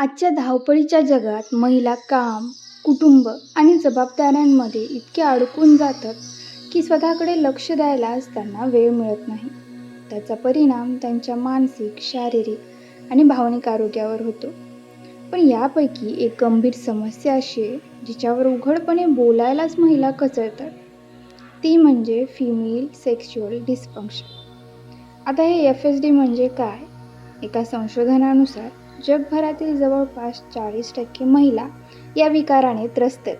आजच्या धावपळीच्या जगात महिला काम, कुटुंब आणि जबाबदाऱ्यांमध्ये इतक्या अडकून जातात की स्वतःकडे लक्ष द्यायलाच त्यांना वेळ मिळत नाही. त्याचा परिणाम त्यांच्या मानसिक, शारीरिक आणि भावनिक आरोग्यावर होतो. पण यापैकी एक गंभीर समस्या अशी आहे जिच्यावर उघडपणे बोलायलाच महिला कचरतात, ती म्हणजे फिमेल सेक्शुअल डिस्फंक्शन. आता हे एफ एच डी म्हणजे काय? एका संशोधनानुसार जगभरातील जवळपास चाळीस टक्के महिला या विकाराने त्रस्त आहेत.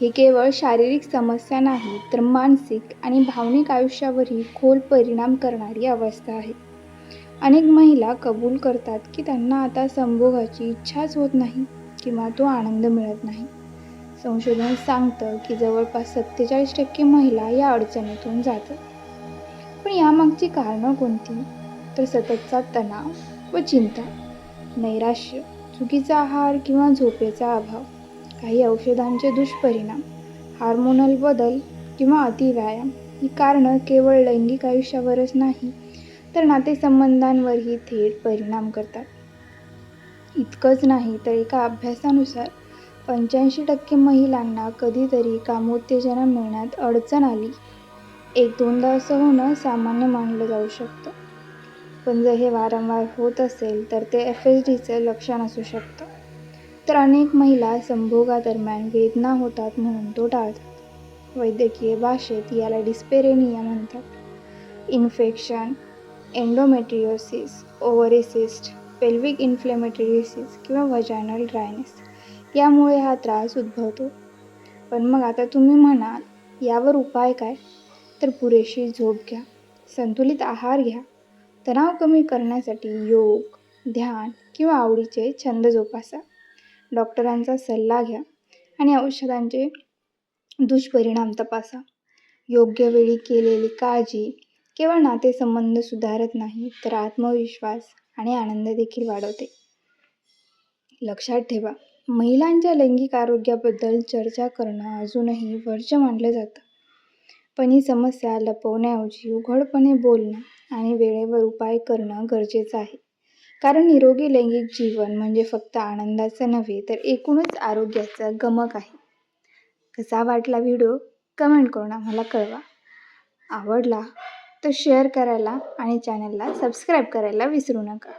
ही केवळ शारीरिक समस्या नाही तर मानसिक आणि भावनिक आयुष्यावरही खोल परिणाम करणारी अवस्था आहे. अनेक महिला कबूल करतात की त्यांना आता संभोगाची इच्छाच होत नाही किंवा तो आनंद मिळत नाही. संशोधन सांगतं की जवळपास सत्तेचाळीस टक्के महिला या अडचणीतून जातात. पण यामागची कारणं कोणती? तर सततचा तणाव व चिंता, नैराश्य, चुकीचा आहार किंवा झोपेचा अभाव, काही औषधांचे दुष्परिणाम, हार्मोनल बदल किंवा अतिव्यायाम ही कारणं केवळ लैंगिक आयुष्यावरच नाही तर नातेसंबंधांवरही थेट परिणाम करतात. इतकंच नाही तर एका अभ्यासानुसार पंच्याऐंशी टक्के महिलांना कधीतरी कामोत्तेजना मिळण्यात अडचण आली. एक-दोनदा असं होणं सामान्य मानलं जाऊ शकतं. पण जर हे वारंवार होत असेल तर ते एफ एच डीचं लक्षण असू शकतं. तर अनेक महिला संभोगादरम्यान वेदना होतात म्हणून तो टाळतात. वैद्यकीय भाषेत याला डिस्पेरेनिया म्हणतात. Infection, endometriosis ovary cyst pelvic pelvic inflammatory disease किंवा वजायनल ड्रायनेस यामुळे हा त्रास उद्भवतो. पण मग आता तुम्ही म्हणाल, यावर उपाय काय? तर पुरेशी झोप घ्या, संतुलित आहार घ्या, तणाव कमी करण्यासाठी योग, ध्यान किंवा आवडीचे छंद जोपासा, डॉक्टरांचा सल्ला घ्या आणि औषधांचे दुष्परिणाम तपासा. योग्य वेळी केलेली काळजी केवळ नातेसंबंध सुधारत नाही तर आत्मविश्वास आणि आनंद देखील वाढवते. लक्षात ठेवा, महिलांच्या लैंगिक आरोग्याबद्दल चर्चा करणं अजूनही वर्ज्य मानलं जातं. पण ही समस्या लपवण्याऐवजी उघडपणे बोलणं आणि वेळेवर उपाय करणं गरजेचं आहे. कारण निरोगी लैंगिक जीवन म्हणजे फक्त आनंदाचं नव्हे तर एकूणच आरोग्याचं गमक आहे. कसा वाटला व्हिडिओ? कमेंट करून आम्हाला कळवा. आवडला तर शेअर करायला आणि चॅनलला सबस्क्राईब करायला विसरू नका.